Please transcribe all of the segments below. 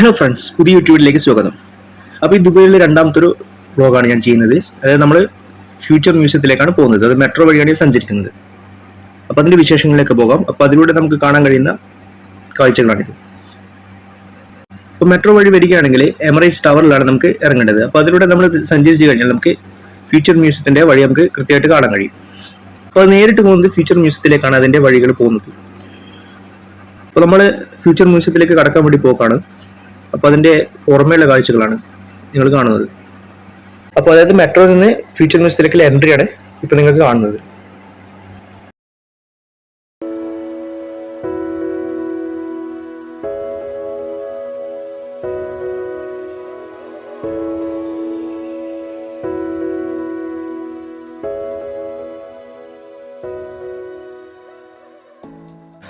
Hello friends പുതിയ യൂട്യൂബിലേക്ക് സ്വാഗതം. അപ്പോൾ ഈ ദുബൈയിലെ രണ്ടാമത്തെ ഒരു വ്ലോഗാണ് ഞാൻ ചെയ്യുന്നത്. അതായത് നമ്മൾ ഫ്യൂച്ചർ മ്യൂസിയത്തിലേക്കാണ് പോകുന്നത്. അത് മെട്രോ വഴിയാണ് സഞ്ചരിക്കുന്നത്. അപ്പോൾ അതിന്റെ വിശേഷങ്ങളിലേക്ക് പോകാം. അപ്പോൾ അതിലൂടെ നമുക്ക് കാണാൻ കഴിയുന്ന കാഴ്ചകളാണിത് അപ്പോൾ മെട്രോ വഴി വരികയാണെങ്കിൽ എമറേറ്റ്സ് ടവറിലാണ് നമുക്ക് ഇറങ്ങേണ്ടത്. അപ്പോൾ അതിലൂടെ നമ്മൾ സഞ്ചരിച്ച് കഴിഞ്ഞാൽ നമുക്ക് ഫ്യൂച്ചർ മ്യൂസിയത്തിന്റെ വഴി നമുക്ക് കൃത്യമായിട്ട് കാണാൻ കഴിയും. അപ്പോൾ നേരിട്ട് പോകുന്നത് ഫ്യൂച്ചർ മ്യൂസിയത്തിലേക്കാണ് അതിന്റെ വഴികൾ പോകുന്നത്. അപ്പോൾ നമ്മൾ ഫ്യൂച്ചർ മ്യൂസിയത്തിലേക്ക് കടക്കാൻ വേണ്ടി പോക്കാണ്. അപ്പോൾ അതിന്റെ ഓർമ്മയുള്ള കാഴ്ചകളാണ് നിങ്ങൾ കാണുന്നത്. അപ്പോൾ അതായത് മെട്രോ നിന്ന് ഫ്യൂച്ചർ മ്യൂസിയത്തിലേക്കുള്ള എൻട്രിയാണ് ഇപ്പൊ നിങ്ങൾക്ക് കാണുന്നത്.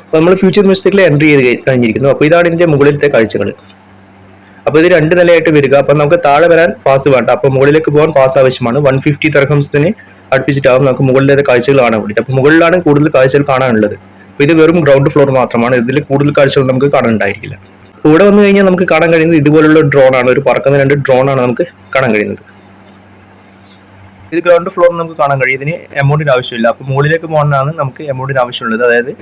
അപ്പോൾ നമ്മൾ ഫ്യൂച്ചർ മ്യൂസിയത്തിലേക്ക് എൻട്രി ചെയ്ത് കഴിഞ്ഞിരിക്കുന്നു. അപ്പോൾ ഇതാണ് ഇതിന്റെ മുകളിലത്തെ കാഴ്ചകൾ അപ്പോൾ ഇത് രണ്ട് നിലയായിട്ട് വരിക. അപ്പോൾ നമുക്ക് താഴെ വരാൻ പാസ് വേണ്ട. അപ്പോൾ മുകളിലേക്ക് പോകാൻ പാസ് ആവശ്യമാണ്. വൺ ഫിഫ്റ്റി തർഹംസിന് അടുപ്പിച്ചിട്ടാവും നമുക്ക് മുകളിലത്തെ കാഴ്ചകൾ കാണാൻ വേണ്ടിയിട്ട്. അപ്പോൾ മുകളിലാണ് കൂടുതൽ കാഴ്ചകൾ കാണാനുള്ളത്. അപ്പോൾ ഇത് വെറും ഗ്രൗണ്ട് ഫ്ലോർ മാത്രമാണ്. ഇതിൽ കൂടുതൽ കാഴ്ചകൾ നമുക്ക് കാണാനുണ്ടായിരിക്കില്ല. ഇവിടെ വന്നു കഴിഞ്ഞാൽ നമുക്ക് കാണാൻ കഴിയുന്നത് ഇതുപോലുള്ള ഡ്രോൺ ആണ്. ഒരു പറക്കുന്ന രണ്ട് ഡ്രോൺ ആണ് നമുക്ക് കാണാൻ കഴിയുന്നത്. ഇത് ഗ്രൗണ്ട് ഫ്ലോർ നമുക്ക് കാണാൻ കഴിയും. ഇതിന് എമൗണ്ടിന് ആവശ്യമില്ല. അപ്പോൾ മുകളിലേക്ക് പോകാനാണ് നമുക്ക് എമൗണ്ടിന് ആവശ്യമുള്ളത്. അതായത്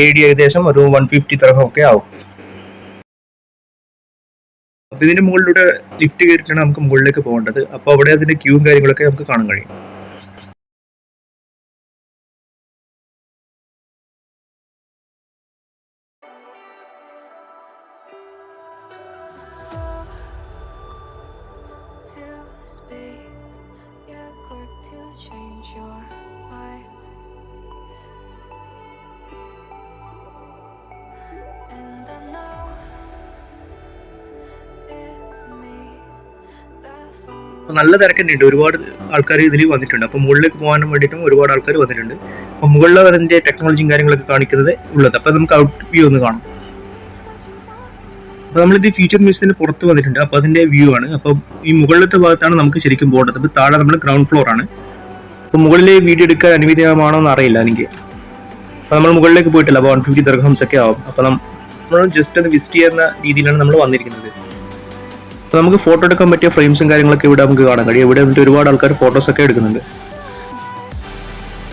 എ ഏകദേശം ഒരു വൺ ഫിഫ്റ്റി തരഹം ഒക്കെ ആവും. അപ്പോൾ ഇതിന്റെ മുകളിലൂടെ ലിഫ്റ്റ് കയറിയിട്ടാണ് നമുക്ക് മുകളിലേക്ക് പോകേണ്ടത് അപ്പോൾ അവിടെ അതിന്റെ ക്യൂവും കാര്യങ്ങളൊക്കെ നമുക്ക് കാണാൻ കഴിയും change your mind. അപ്പോൾ നല്ല തിരക്കുണ്ട്. ഒരുപാട് ആൾക്കാർ ഇതിൽ വന്നിട്ടുണ്ട്. അപ്പോൾ മുകളിലേക്ക് പോകാനും വേണ്ടിയിട്ടും ഒരുപാട് ആൾക്കാർ വന്നിട്ടുണ്ട്. അപ്പോൾ മുകളിലാണ് അതിന്റെ ടെക്നോളജിയും കാര്യങ്ങളൊക്കെ കാണിക്കുന്നത് ഉള്ളത്. അപ്പോൾ നമുക്ക് ഔട്ട് വ്യൂ ഒന്ന് കാണാം. അപ്പോൾ നമ്മളിത് ഫ്യൂച്ചർ മ്യൂസിയത്തിന് പുറത്ത് വന്നിട്ടുണ്ട്. അപ്പോൾ അതിന്റെ വ്യൂ ആണ്. അപ്പോൾ ഈ മുകളിലത്തെ ഭാഗത്താണ് നമുക്ക് ശരിക്കും പോകേണ്ടത്. അപ്പോൾ താഴെ നമ്മൾ ഗ്രൗണ്ട് ഫ്ലോർ ആണ്. അപ്പോൾ മുകളിൽ വീഡിയോ എടുക്കാൻ അനുവദിതമാണോ എന്ന് അറിയില്ല എനിക്ക്. അപ്പോൾ നമ്മൾ മുകളിലേക്ക് പോയിട്ടില്ല. അപ്പോൾ വൺ ഫിഫ്റ്റി ദർഹംസ് ഒക്കെ ആവും. അപ്പോൾ നമ്മൾ ജസ്റ്റ് ഒന്ന് വിസിറ്റ് ചെയ്യുന്ന രീതിയിലാണ് നമ്മൾ വന്നിരിക്കുന്നത്. അപ്പോൾ നമുക്ക് ഫോട്ടോ എടുക്കാൻ പറ്റിയ ഫ്രെയിംസും കാര്യങ്ങളൊക്കെ ഇവിടെ നമുക്ക് കാണാൻ കഴിയും. ഇവിടെ വന്നിട്ട് ഒരുപാട് ആൾക്കാർ ഫോട്ടോസ് ഒക്കെ എടുക്കുന്നുണ്ട്.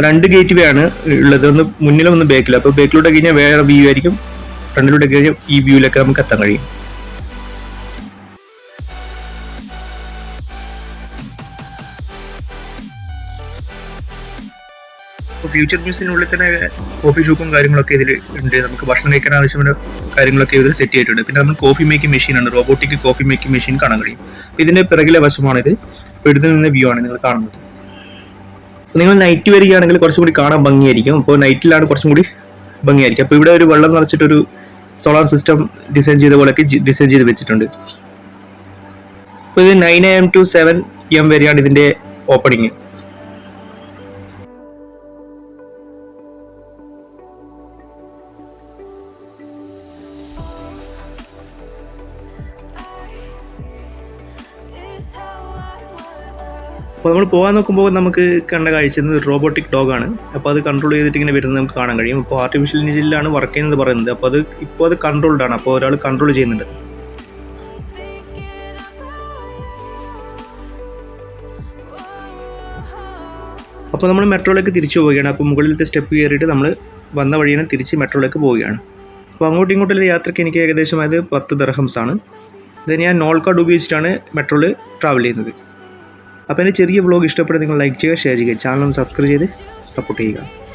രണ്ട് ഗേറ്റ് വേ ആണ് ഉള്ളത്. ഒന്ന് മുന്നിലും ഒന്ന് ബാക്കിലും അപ്പോൾ ബാക്കിലൂടെ കഴിഞ്ഞാൽ വേറെ വ്യൂ ആയിരിക്കും. ഫ്രണ്ടിലൂടെ കഴിഞ്ഞാൽ ഈ വ്യൂവിലൊക്കെ നമുക്ക് എത്താൻ കഴിയും. ഫ്യൂച്ചർ മ്യൂസിയത്തിനുള്ളിൽ തന്നെ കോഫി ഷോപ്പും കാര്യങ്ങളൊക്കെ ഇതിൽ ഉണ്ട്. നമുക്ക് ഭക്ഷണം കഴിക്കാൻ ആവശ്യമുള്ള കാര്യങ്ങളൊക്കെ ഇതിൽ സെറ്റ് ചെയ്തിട്ടുണ്ട്. പിന്നെ നമ്മൾ കോഫി മേക്കിംഗ് മെഷീനാണ് റോബോട്ടിക് കോഫി മേക്കിംഗ് മെഷീൻ കാണാൻ കഴിയും. ഇതിന്റെ പിറകിലെ വശമാണിത് ഇപ്പോൾ ഇടുന്ന നിന്ന് വ്യൂ ആണ് നിങ്ങൾ കാണുന്നത്. നിങ്ങൾ നൈറ്റ് വരികയാണെങ്കിൽ കുറച്ചും കൂടി കാണാൻ ഭംഗിയായിരിക്കും. അപ്പോൾ നൈറ്റിലാണ് കുറച്ചും കൂടി ഭംഗിയായിരിക്കും. അപ്പോൾ ഇവിടെ ഒരു വെള്ളം നിറച്ചിട്ടൊരു സോളാർ സിസ്റ്റം ഡിസൈൻ ചെയ്ത പോലെയൊക്കെ ഡിസൈൻ ചെയ്ത് വെച്ചിട്ടുണ്ട്. അപ്പോൾ ഇത് nine A M to seven M വരെയാണ് ഇതിന്റെ ഓപ്പണിങ് അപ്പോൾ നമ്മൾ പോകാൻ നോക്കുമ്പോൾ നമുക്ക് കണ്ട കാഴ്ച റോബോട്ടിക് ഡോഗാണ് അപ്പോൾ അത് കൺട്രോൾ ചെയ്തിട്ട് ഇങ്ങനെ വരുന്നത് നമുക്ക് കാണാൻ കഴിയും. അപ്പോൾ ആർട്ടിഫിഷ്യൽ ഇന്റലിജൻസിലാണ് വർക്ക് ചെയ്യുന്നത് പറയുന്നത്. അപ്പോൾ അത് ഇപ്പോൾ അത് കൺട്രോൾഡ് ആണ്. അപ്പോൾ ഒരാൾ കൺട്രോൾ ചെയ്യുന്നുണ്ട്. അപ്പോൾ നമ്മൾ മെട്രോയിലേക്ക് തിരിച്ചു പോവുകയാണ്. അപ്പോൾ മുകളിലത്തെ സ്റ്റെപ്പ് കയറിയിട്ട് നമ്മൾ വന്ന വഴിയാണ് തിരിച്ച് മെട്രോയിലേക്ക് പോവുകയാണ്. അപ്പോൾ അങ്ങോട്ടും ഇങ്ങോട്ടുള്ള യാത്രയ്ക്ക് എനിക്ക് ഏകദേശം അത് പത്ത് ദർഹംസ് ആണ് ഇത് ഞാൻ നോൾ കാർഡ് ഉപയോഗിച്ചിട്ടാണ് മെട്രോയിൽ ട്രാവൽ ചെയ്യുന്നത്. അപ്പോൾ എന്റെ ചെറിയ വ്ലോഗ് ഇഷ്ടപ്പെട്ട് നിങ്ങൾ ലൈക്ക് ചെയ്യുക ഷെയർ ചെയ്യുക ചാനൽ ഒന്ന് സബ്സ്ക്രൈബ് ചെയ്ത് സപ്പോർട്ട് ചെയ്യുക.